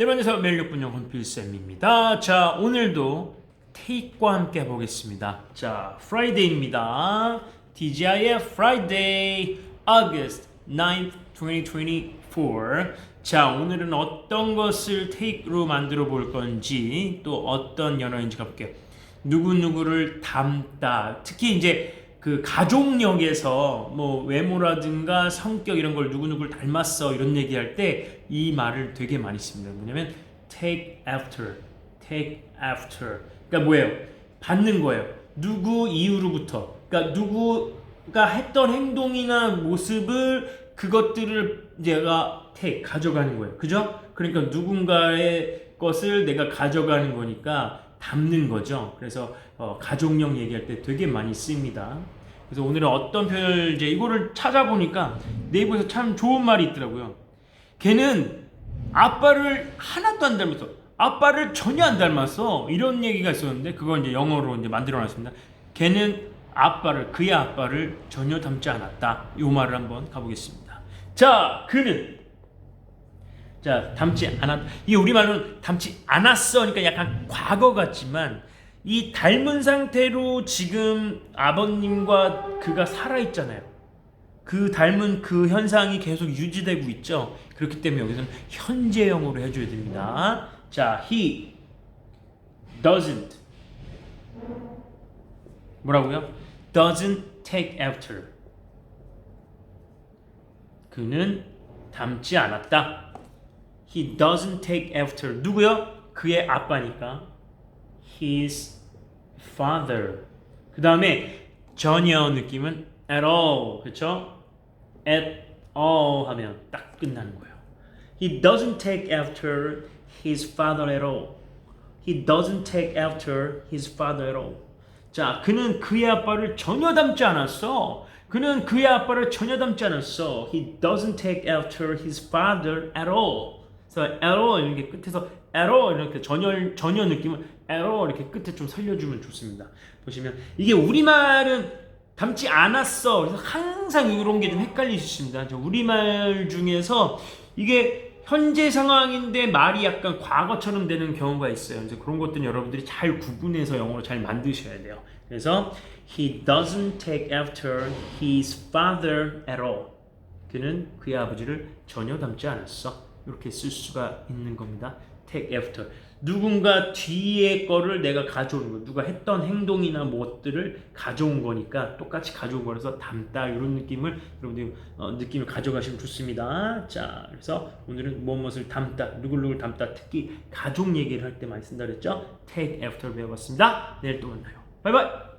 네, 안녕하세요. 매일 6분 영혼 필쌤입니다. 자, 오늘도 take과 함께 해보겠습니다. 자, Friday입니다. TGIF Friday, August 9th, 2024. 자, 오늘은 어떤 것을 take로 만들어 볼 건지 또 어떤 연어인지 가볼게요. 누구누구를 닮다. 특히 이제 그 가족력에서 뭐 외모라든가 성격 이런 걸 누구누구를 닮았어 이런 얘기할 때 이 말을 되게 많이 씁니다. 뭐냐면 take after, take after. 그러니까 뭐예요? 받는 거예요. 누구 이후로부터. 그러니까 누구가 했던 행동이나 모습을 그것들을 내가 take 가져가는 거예요. 그죠? 그러니까 누군가의 것을 내가 가져가는 거니까 담는 거죠. 그래서 어, 가족력 얘기할 때 되게 많이 씁니다. 그래서 오늘은 어떤 표현을 이제 이거를 찾아보니까 네이버에서 참 좋은 말이 있더라고요. 걔는 아빠를 하나도 안 닮았어. 아빠를 전혀 안 닮았어. 이런 얘기가 있었는데 그걸 이제 영어로 이제 만들어 놨습니다. 걔는 아빠를 그의 아빠를 전혀 닮지 않았다. 이 말을 한번 가보겠습니다. 자, 그는 자, 닮지 않았. 이 우리 말로는 닮지 않았어. 그러니까 약간 과거 같지만 이 닮은 상태로 지금 아버님과 그가 살아 있잖아요. 그 닮은 그 현상이 계속 유지되고 있죠. 그렇기 때문에 여기서는 현재형으로 해줘야 됩니다. 자, he doesn't 뭐라고요? doesn't take after 그는 닮지 않았다. He doesn't take after 누구요? 그의 아빠니까 his father. 그 다음에 전혀 느낌은 at all, 그렇죠? at all 하면 딱 끝나는 거예요. He doesn't take after his father at all. He doesn't take after his father at all. 자, 그는 그의 아빠를 전혀 닮지 않았어. 그는 그의 아빠를 전혀 닮지 않았어. He doesn't take after his father at all. 그래서 all 이렇게 끝에서 all 이렇게 전혀 전혀 느낌을 all 이렇게 끝에 좀 살려주면 좋습니다. 보시면 이게 우리말은 닮지 않았어. 그래서 항상 이런 게 좀 헷갈리십니다. 저 우리말 중에서 이게 현재 상황인데 말이 약간 과거처럼 되는 경우가 있어요. 그래서 그런 것들은 여러분들이 잘 구분해서 영어로 잘 만드셔야 돼요. 그래서 he doesn't take after his father at all. 그는 그의 아버지를 전혀 닮지 않았어. 이렇게 쓸 수가 있는 겁니다. take after. 누군가 뒤에 거를 내가 가져오는 거. 누가 했던 행동이나 무엇들을 가져온 거니까 똑같이 가져온 거라서 닮다 이런 느낌을 여러분들이 어, 느낌을 가져가시면 좋습니다. 자, 그래서 오늘은 무엇을 닮다, 누굴 누굴 닮다. 특히 가족 얘기를 할 때 많이 쓴다 그랬죠? take after 배워봤습니다. 내일 또 만나요. 바이바이.